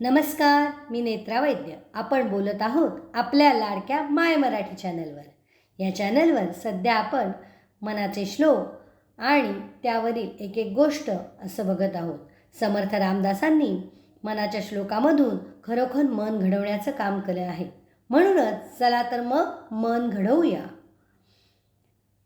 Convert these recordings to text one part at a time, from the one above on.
नमस्कार मी नेत्रा वैद्य. आपण बोलत आहोत आपल्या लाडक्या माय मराठी चॅनलवर. या चॅनलवर सध्या आपण मनाचे श्लोक आणि त्यावरील एक एक गोष्ट असं बघत आहोत. समर्थ रामदासांनी मनाच्या श्लोकामधून खरोखर मन घडवण्याचं काम केलं आहे. म्हणूनच चला तर मग मन घडवूया.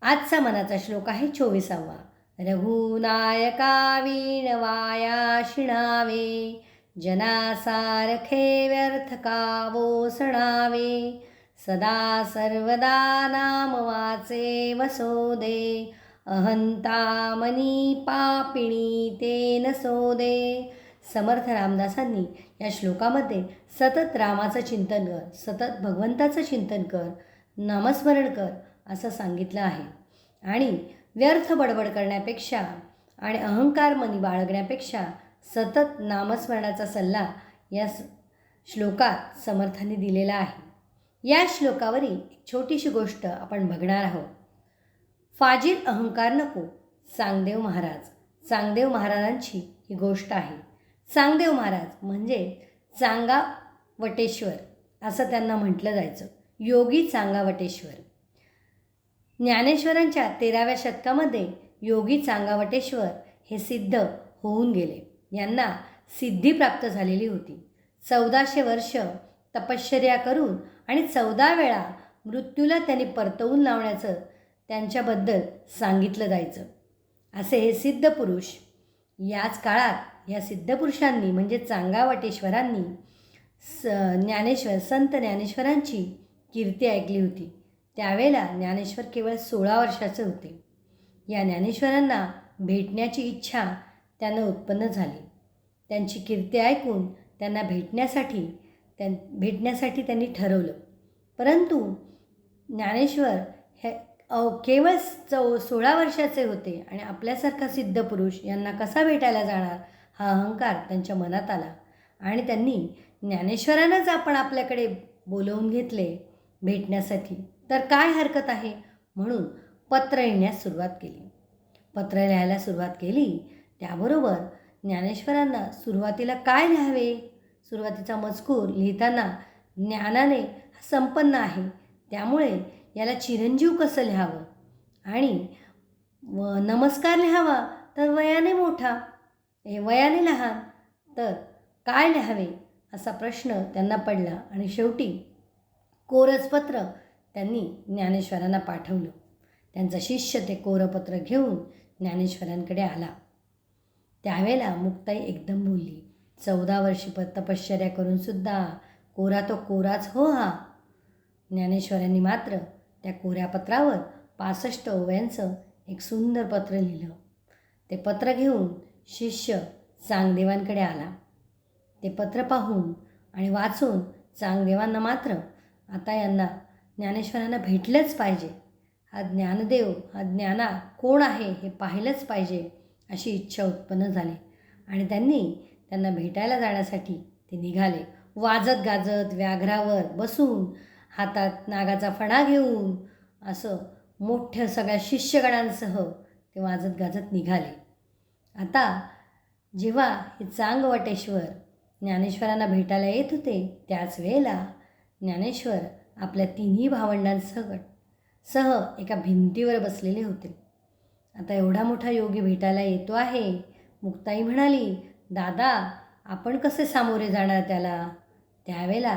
आजचा मनाचा श्लोक आहे चोवीसावा. रघुनायका वीणवाया शिणावे. जनासारखे व्यर्थ का वोसणावे सदा सर्वदा नाम वाचे वसोदे अहंता मनी पापिणी ते नसोदे समर्थ रामदासांनी या श्लोकामध्ये सतत रामाचं चिंतन कर सतत भगवंताचं चिंतन कर नामस्मरण कर असं सांगितलं आहे. आणि व्यर्थ बडबड करण्यापेक्षा आणि अहंकार मनी बाळगण्यापेक्षा सतत नामस्मरणाचा सल्ला या श्लोकात समर्थांनी दिलेला आहे. या श्लोकावरील एक छोटीशी गोष्ट आपण बघणार आहोत. फाजील अहंकार नको चांगदेव महाराज. चांगदेव महाराजांची ही गोष्ट आहे. चांगदेव महाराज म्हणजे चांगा वटेश्वर असं त्यांना म्हटलं जायचं. योगी चांगा वटेश्वर. ज्ञानेश्वरांच्या तेराव्या शतकामध्ये योगी चांगावटेश्वर हे सिद्ध होऊन गेले. यांना सिद्धी प्राप्त झालेली होती. चौदाशे वर्ष तपश्चर्या करून आणि चौदा वेळा मृत्यूला त्यांनी परतवून लावण्याचं त्यांच्याबद्दल सांगितलं जायचं. असे हे सिद्ध पुरुष याच काळात या सिद्धपुरुषांनी म्हणजे चांगावटेश्वरांनी स ज्ञानेश्वर संत ज्ञानेश्वरांची कीर्ती ऐकली होती. त्यावेळेला ज्ञानेश्वर केवळ सोळा वर्षाचे होते. या ज्ञानेश्वरांना भेटण्याची इच्छा त्यांना उत्पन्न झाली. त्यांची कीर्ती ऐकून त्यांना भेटण्यासाठी त्यां भेटण्यासाठी त्यांनी ठरवलं. परंतु ज्ञानेश्वर हे केवळ चौ सोळा वर्षाचे होते आणि आपल्यासारखा सिद्ध पुरुष यांना कसा भेटायला जाणार हा अहंकार त्यांच्या मनात आला. आणि त्यांनी ज्ञानेश्वरांनाच आपण आपल्याकडे बोलवून घेतले भेटण्यासाठी. तर काय हरकत आहे? म्हणून पत्र लिहिण्यास सुरुवात केली. पत्र लिहायला सुरुवात केली त्याबरोबर ज्ञानेश्वरांना सुरुवातीला काय लिहावे? सुरुवातीचा मजकूर लिहिताना ज्ञानाने संपन्न आहे. त्यामुळे याला चिरंजीव कसं लिहावं? आणि व नमस्कार लिहावा? तर वयाने मोठा. हे वयाने लहान. तर काय लिहावे? असा प्रश्न त्यांना पडला आणि शेवटी कोरच पत्र त्यांनी ज्ञानेश्वरांना पाठवलं. त्यांचा शिष्य ते कोरपत्र घेऊन ज्ञानेश्वरांकडे आला. त्यावेळेला मुक्ताई एकदम बोलली चौदा वर्षी प तपश्चर्या करूनसुद्धा कोरा तो कोराच हो हा. ज्ञानेश्वरांनी मात्र त्या कोऱ्या पत्रावर पासष्ट ओव्यांचं एक सुंदर पत्र लिहिलं. ते पत्र घेऊन शिष्य चांगदेवांकडे आला. ते पत्र पाहून आणि वाचून चांगदेवांना मात्र आता यांना ज्ञानेश्वरांना भेटलंच पाहिजे. हा ज्ञानदेव हा ज्ञाना कोण आहे हे पाहिलंच पाहिजे. अशी इच्छा उत्पन्न झाली. आणि त्यांनी त्यांना भेटायला जाण्यासाठी ते निघाले. वाजत गाजत व्याघ्रावर बसून हातात नागाचा फणा घेऊन असं मोठ्या सगळ्या शिष्यगणांसह ते वाजत गाजत निघाले. आता जेव्हा हे चांगवटेश्वर ज्ञानेश्वरांना भेटायला येत होते त्याच वेळेला ज्ञानेश्वर आपल्या तिन्ही भावंडांसह सह एका भिंतीवर बसलेले होते. आता एवढा मोठा योगी भेटायला येतो आहे. मुक्ताई म्हणाली दादा आपण कसे सामोरे जाणार त्याला? त्यावेळेला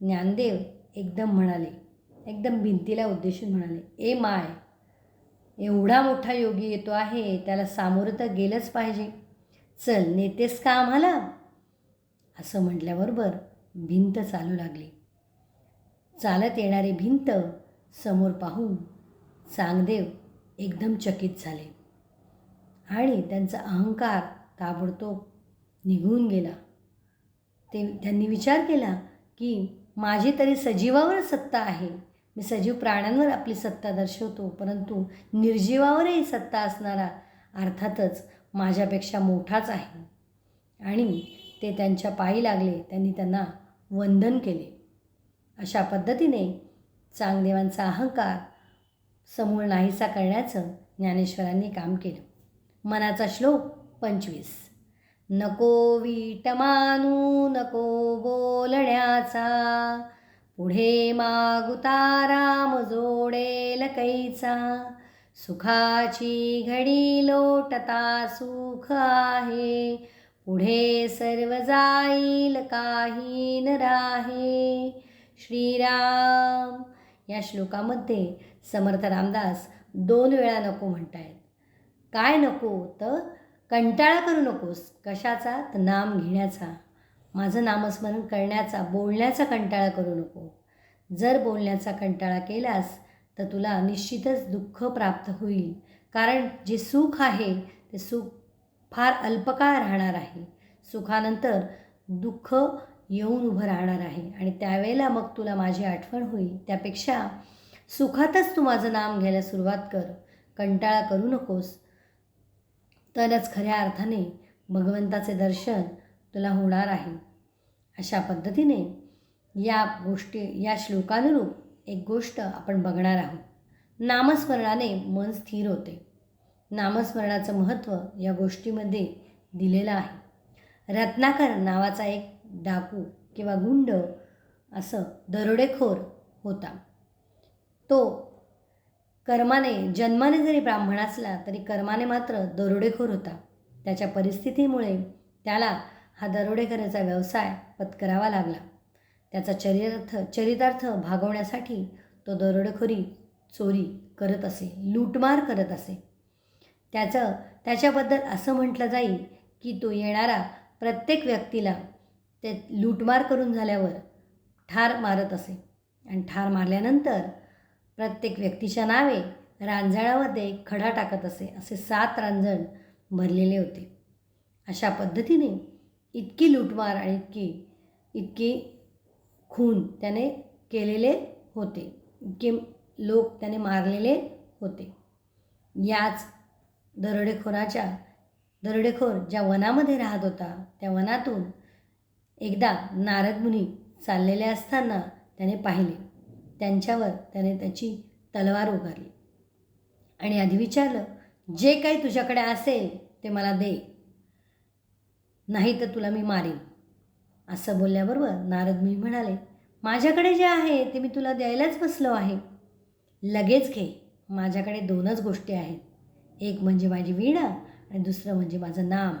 ज्ञानदेव एकदम म्हणाले एकदम भिंतीला उद्देशून म्हणाले ए माय एवढा मोठा योगी येतो आहे त्याला सामोरं तर गेलंच पाहिजे. चल नेतेस का आम्हाला? असं म्हटल्याबरोबर भिंत चालू लागली. चालत येणारी भिंत समोर पाहून चांगदेव एकदम चकित झाले. आणि त्यांचा अहंकार ताबडतोब निघून गेला. ते त्यांनी विचार केला की माझी तरी सजीवावर सत्ता आहे. मी सजीव प्राण्यांवर आपली सत्ता दर्शवतो परंतु निर्जीवावरही सत्ता असणारा अर्थातच माझ्यापेक्षा मोठाच आहे. आणि ते त्यांच्या पायी लागले. त्यांनी त्यांना वंदन केले. अशा पद्धतीने चांगदेवांचा अहंकार समूळ नाहीसा करण्याचं ज्ञानेश्वरांनी काम केलं. मनाचा श्लोक पंचवीस. नको वीट मानू नको बोलण्याचा. पुढे मागुता राम जोडेल कैचा सुखाची घडी लोटता सुख आहे. पुढे सर्व जाईल काही न राहे. श्रीराम. या श्लोकामध्ये समर्थ रामदास दोन वेळा नको म्हणतायत. काय नको? तर कंटाळा करू नकोस. कशाचा? तर नाम घेण्याचा. माझं नामस्मरण करण्याचा बोलण्याचा कंटाळा करू नको. जर बोलण्याचा कंटाळा केलास तर तुला निश्चितच दुःख प्राप्त होईल. कारण जे सुख आहे ते सुख फार अल्पकाळ राहणार आहे. सुखानंतर दुःख येऊन उभं राहणार आहे. आणि त्यावेळेला मग तुला माझी आठवण होईल. त्यापेक्षा सुखातच तू माझं नाम घ्यायला सुरुवात कर. कंटाळा करू नकोस. तरच खऱ्या अर्थाने भगवंताचे दर्शन तुला होणार आहे. अशा पद्धतीने या गोष्टी या श्लोकानुरूप एक गोष्ट आपण बघणार आहोत. नामस्मरणाने मन स्थिर होते. नामस्मरणाचं महत्त्व या गोष्टीमध्ये दिलेलं आहे. रत्नाकर नावाचा एक डाकू किंवा गुंड असं दरोडेखोर होता. तो कर्माने जन्माने जरी ब्राह्मण असला तरी कर्माने मात्र दरोडेखोर होता. त्याच्या परिस्थितीमुळे त्याला हा दरोडेखोराचा व्यवसाय पत्करावा लागला. त्याचा चरितार्थ चरितार्थ भागवण्यासाठी तो दरोडेखोरी चोरी करत असे लूटमार करत असे. त्याचं त्याच्याबद्दल असं म्हटलं जाईल की तो येणारा प्रत्येक व्यक्तीला ते लूटमार करून झाल्यावर ठार मारत असे. आणि ठार मारल्यानंतर प्रत्येक व्यक्तीच्या नावे रांजणामध्ये खडा टाकत असे असे सात रांजण भरलेले होते. अशा पद्धतीने इतकी लूटमार आणि इतकी इतकी खून त्याने केलेले होते. इतके लोक त्याने मारलेले होते. याच दरोडेखोराच्या दरोडेखोर ज्या वनामध्ये राहत होता त्या वनातून एकदा नारदमुनी चाललेले असताना त्याने पाहिले. त्यांच्यावर त्याने त्याची तलवार उगारली. आणि आधी विचारलं जे काही तुझ्याकडे असेल ते मला दे. नाही तर तुला मी मारेन. असं बोलल्याबरोबर नारद मी म्हणाले माझ्याकडे जे आहे ते मी तुला द्यायलाच बसलो आहे. लगेच घे. माझ्याकडे दोनच गोष्टी आहेत. एक म्हणजे माझी वीणा आणि दुसरं म्हणजे माझं नाम.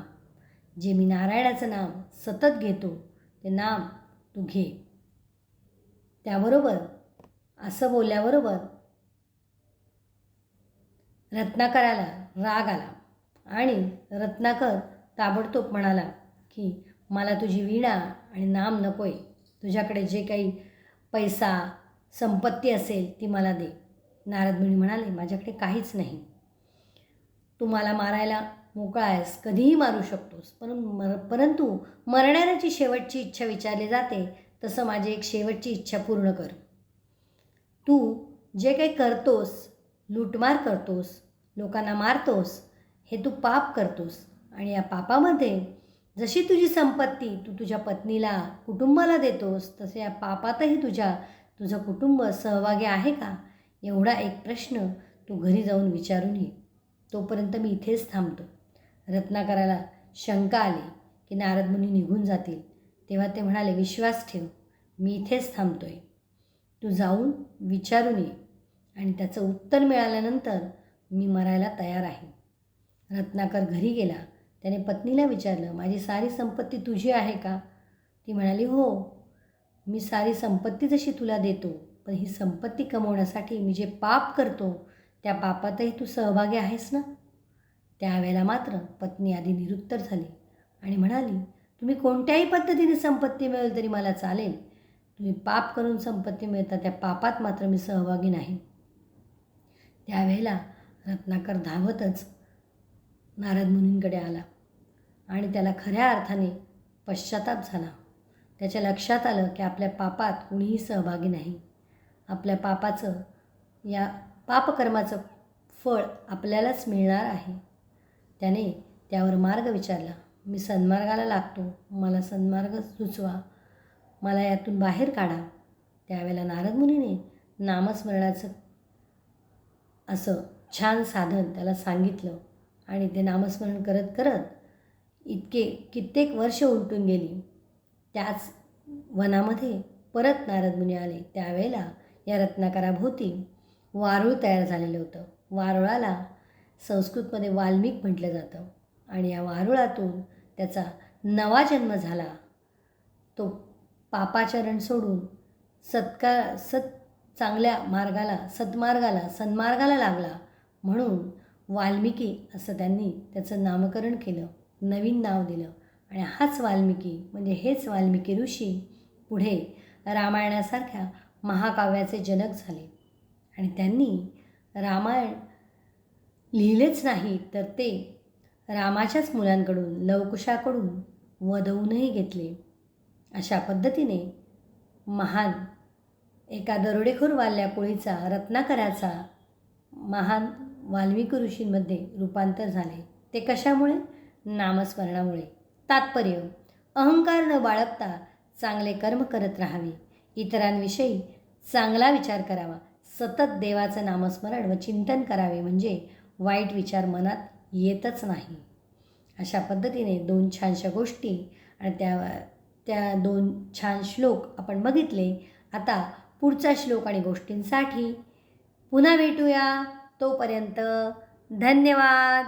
जे मी नारायणाचं नाम सतत घेतो ते नाम तू घे. त्याबरोबर असं बोलल्याबरोबर रत्नाकराला राग आला आणि रत्नाकर ताबडतोब म्हणाला की मला तुझी वीणा आणि नाम नको आहे तुझ्याकडे जे काही पैसा संपत्ती असेल ती मला दे. नारद मुनी म्हणाले माझ्याकडे काहीच नाही. तू मला मारायला मोकळा आहेस कधीही मारू शकतोस पण मर परंतु मरणाऱ्याची शेवटची इच्छा विचारली जाते तसं माझी एक शेवटची इच्छा पूर्ण कर. तू जे काही करतोस लूटमार करतोस लोकांना मारतोस हे तू पाप करतोस. आणि या पापामध्ये जशी तुझी संपत्ती तू तुझ्या पत्नीला कुटुंबाला देतोस तसे या पापातही तुझ्या तुझं कुटुंब सहभागी आहे का? एवढा एक प्रश्न तू घरी जाऊन विचारून ये. तोपर्यंत मी इथेच थांबतो. रत्नाकराला शंका आली की नारद मुनी निघून जातील. तेव्हा ते म्हणाले विश्वास ठेव मी इथेच थांबतो आहे तू जाऊन विचारून ये. आणि त्याचं उत्तर मिळाल्यानंतर मी मरायला तयार आहे. रत्नाकर घरी गेला. त्याने पत्नीला विचारलं माझी सारी संपत्ती तुझी आहे का? ती म्हणाली हो. मी सारी संपत्ती जशी तुला देतो पण ही संपत्ती कमवण्यासाठी मी जे पाप करतो त्या पापातही तू सहभागी आहेस ना? त्यावेळेला मात्र पत्नी आधी निरुत्तर झाली आणि म्हणाली तुम्ही कोणत्याही पद्धतीने संपत्ती मिळेल तरी मला चालेल. तुम्ही पाप करून संपत्ती मिळता त्या पापात मात्र मी सहभागी नाही. त्यावेळेला रत्नाकर धावतच नारद मुनींकडे आला आणि त्याला खऱ्या अर्थाने पश्चाताप झाला. त्याच्या लक्षात आलं की आपल्या पापात कुणीही सहभागी नाही. आपल्या पापाचं या पापकर्माचं फळ आपल्यालाच मिळणार आहे. त्याने त्यावर मार्ग विचारला. मी सन्मार्गाला लागतो. मला सन्मार्ग सुचवा. मला यातून बाहेर काढा. त्यावेळेला नारद मुनीने नामस्मरणाचं असं छान साधन त्याला सांगितलं आणि ते नामस्मरण करत करत इतके कित्येक वर्ष उलटून गेली. त्याच वनामध्ये परत नारद मुनी आले. त्यावेळेला या रत्नाकराभोवती वारुळ तयार झालेलं होतं. वारुळाला संस्कृतमध्ये वाल्मिक म्हटलं जातं. आणि या वारुळातून त्याचा नवा जन्म झाला. तो पापाचरण सोडून सत्का सत चांगल्या मार्गाला सन्मार्गाला सन्मार्गाला लागला. म्हणून वाल्मिकी असं त्यांनी त्याचं नामकरण केलं नवीन नाव दिलं. आणि हाच वाल्मिकी म्हणजे हेच वाल्मिकी ऋषी पुढे रामायणासारख्या महाकाव्याचे जनक झाले. आणि त्यांनी रामायण लिहिलेच नाही तर ते रामाच्याच मुलांकडून लवकुशाकडून वदवूनही घेतले. अशा पद्धतीने महान एका दरोडेखोर वाल्या कोळीचा रत्नाकराचा महान वाल्मिकी ऋषींमध्ये रूपांतर झाले. ते कशामुळे? नामस्मरणामुळे. तात्पर्य अहंकार न बाळगता चांगले कर्म करत राहावे. इतरांविषयी चांगला विचार करावा. सतत देवाचं नामस्मरण व चिंतन करावे म्हणजे वाईट विचार मनात येतच नाही. अशा पद्धतीने दोन छानशा गोष्टी आणि त्या त्या दोन छान श्लोक आपण बघितले. आता पुढचा श्लोक आणि गोष्टींसाठी पुन्हा भेटूया. तोपर्यंत धन्यवाद.